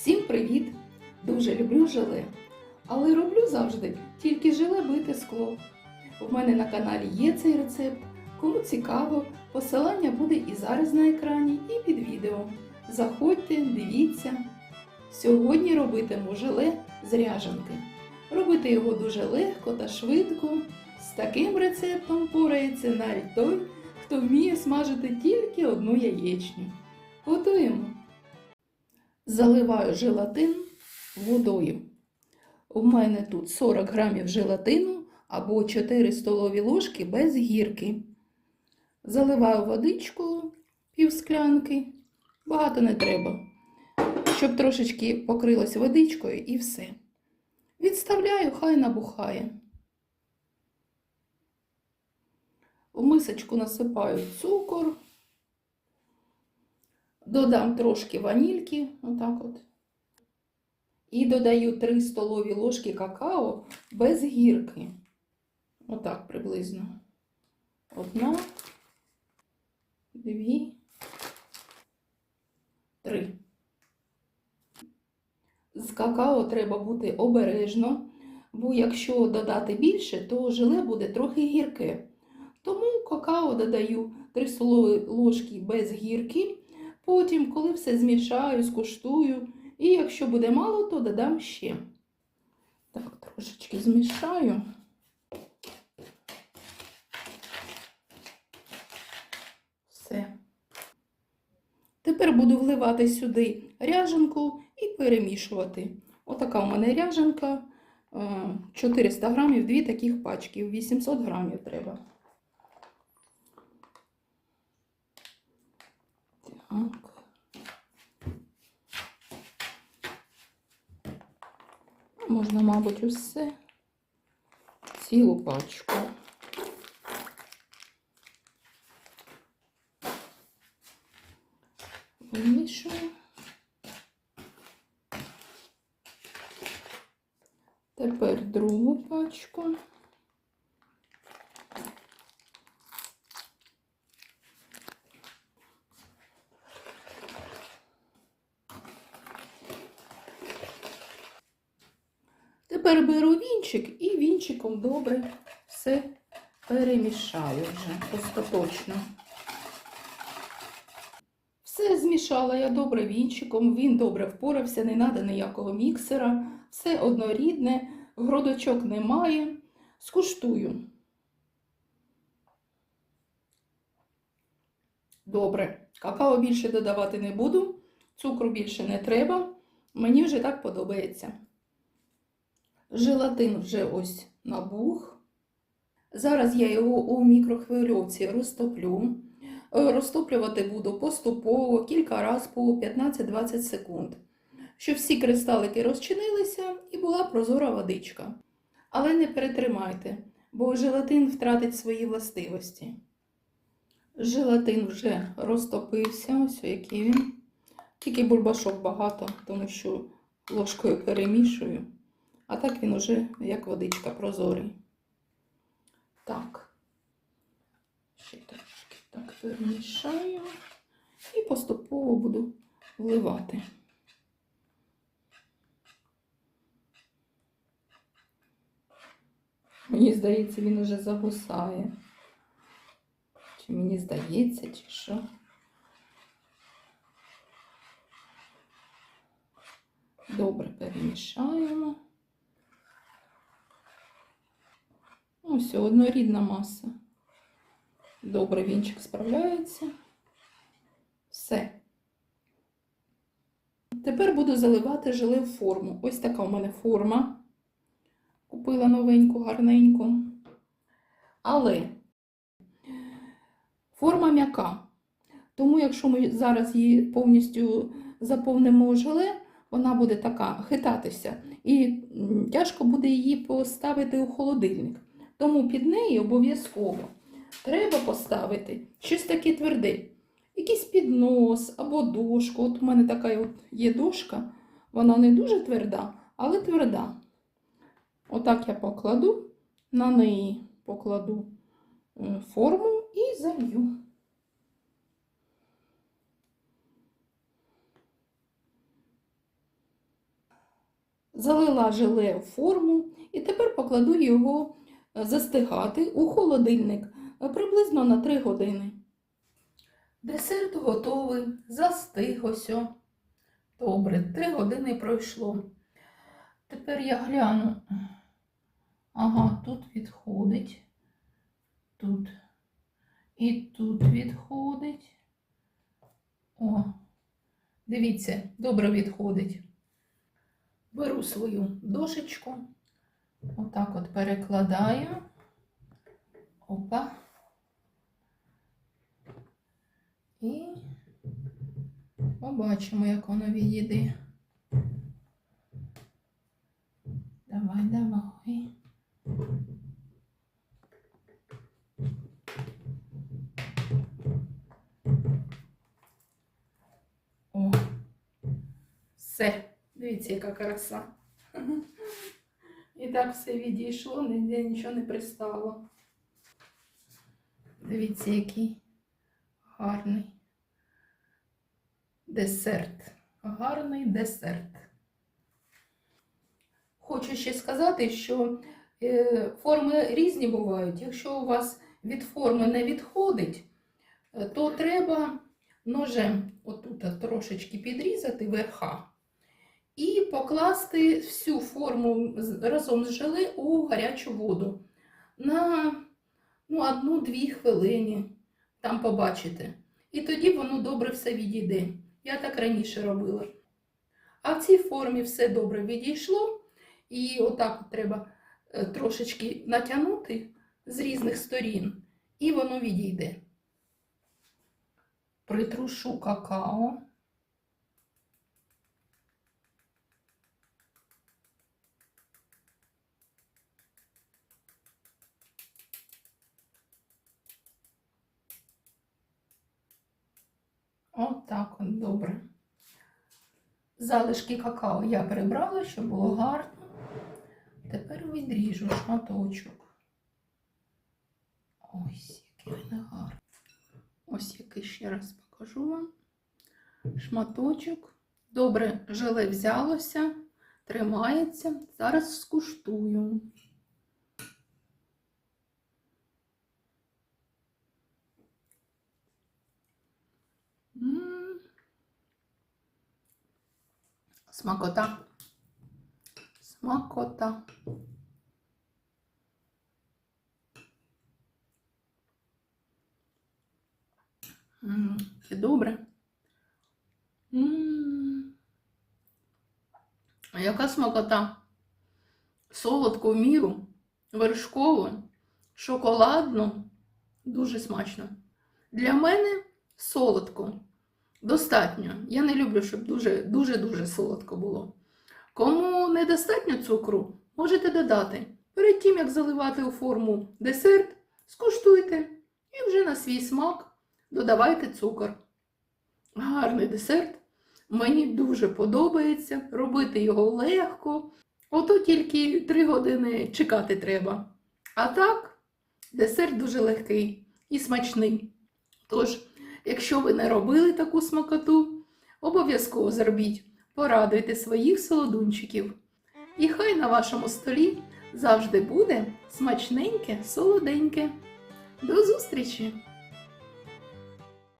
Всім привіт! Дуже люблю желе, але роблю завжди тільки желе бите скло. У мене на каналі є цей рецепт. Кому цікаво, посилання буде і зараз на екрані, і під відео. Заходьте, дивіться. Сьогодні робитиму желе з ряжанки. Робити його дуже легко та швидко. З таким рецептом порається навіть той, хто вміє смажити тільки одну яєчню. Готуємо. Заливаю желатин водою. У мене тут 40 грамів желатину або 4 столові ложки без гірки. Заливаю водичку пів склянки. Багато не треба, щоб трошечки покрилось водичкою і все. Відставляю, хай набухає. У мисочку насипаю цукор. Додам трошки ванільки, отак от. І додаю 3 столові ложки какао без гірки. Отак приблизно. Одна, дві, три. З какао треба бути обережно, бо якщо додати більше, то желе буде трохи гірке. Тому какао додаю 3 столові ложки без гірки. Потім, коли все змішаю, скуштую, і якщо буде мало, то додам ще. Так, трошечки змішаю. Все. Тепер буду вливати сюди ряженку і перемішувати. Отака у мене ряженка. е, 400 грамів, дві таких пачки, 800 грамів треба. Так. Можна, мабуть, усе. Цілу пачку. Вимішую. Тепер другу пачку. Тепер беру вінчик і вінчиком добре все перемішаю вже остаточно. Все змішала я добре вінчиком, він добре впорався, не треба ніякого міксера, все однорідне, грудочок немає. Скуштую. Добре, какао більше додавати не буду, цукру більше не треба. Мені вже так подобається. Желатин вже ось набух. Зараз я його у мікрохвильовці розтоплю. Е, Розтоплювати буду поступово, кілька разів по 15-20 секунд, щоб всі кристалики розчинилися і була прозора водичка. Але не перетримайте, бо желатин втратить свої властивості. Желатин вже розтопився, ось який він. Тільки бульбашок багато, тому що ложкою перемішую. А так він уже як водичка прозорий. Так. Ще трошки так перемішаю і поступово буду вливати. Мені здається, він уже загусає. Чи мені здається, чи що? Добре перемішаємо. Ну, все, однорідна маса. Добре, вінчик справляється. Все. Тепер буду заливати желе в форму. Ось така у мене форма. Купила новеньку, гарненьку. Але форма м'яка. Тому, якщо ми зараз її повністю заповнимо желе, вона буде така хитатися. І тяжко буде її поставити у холодильник. Тому під неї обов'язково треба поставити щось таке тверде. Якийсь піднос або дошку. От у мене така от є дошка, вона не дуже тверда, але тверда. Отак я покладу, на неї покладу е, форму і залью. залила желе в форму і тепер покладу його застигати у холодильник е, приблизно на 3 години. Десерт готовий, застиг ось. Добре, 3 години пройшло. Тепер я гляну. Ага, тут відходить. Тут. І тут відходить. О, дивіться, добре відходить. Беру свою дошечку, отак от перекладаю. Опа. І побачимо, як воно відійде. Давай, давай. О, все. Дивіться, яка краса. І так все відійшло, ніде нічого не пристало. Дивіться, який гарний десерт. Гарний десерт. Хочу ще сказати, що е, форми різні бувають. Якщо у вас від форми не відходить, е, то треба ножем отут трошечки підрізати верха і покласти всю форму разом з желе у гарячу воду на ну, одну-дві хвилини. Там побачите. І тоді воно добре все відійде. Я так раніше робила. А в цій формі все добре відійшло. І отак от треба е, трошечки натягнути з різних сторін, і воно відійде. Притрушу какао. Отак от добре. Залишки какао я прибрала, щоб було гарно. Тепер відріжу шматочок. Ось, який він гарний. Ось який ще раз покажу вам. Шматочок. Добре, желе взялося, тримається. Зараз скуштую. М. Смакота. Смакота. Це добре. М. А яка смакота? Солодку в міру, вершкову, шоколадну. Дуже смачно. Для мене солодко. Достатньо. Я не люблю, щоб дуже дуже дуже солодко було. Кому недостатньо цукру, можете додати. Перед тим, як заливати у форму десерт, скуштуйте і вже на свій смак додавайте цукор. Гарний десерт. Мені дуже подобається. Робити його легко. Ото тільки 3 години чекати треба. А так, десерт дуже легкий і смачний. Тож, якщо ви не робили таку смакоту, обов'язково зробіть. Порадуйте своїх солодунчиків. І хай на вашому столі завжди буде смачненьке, солоденьке. До зустрічі!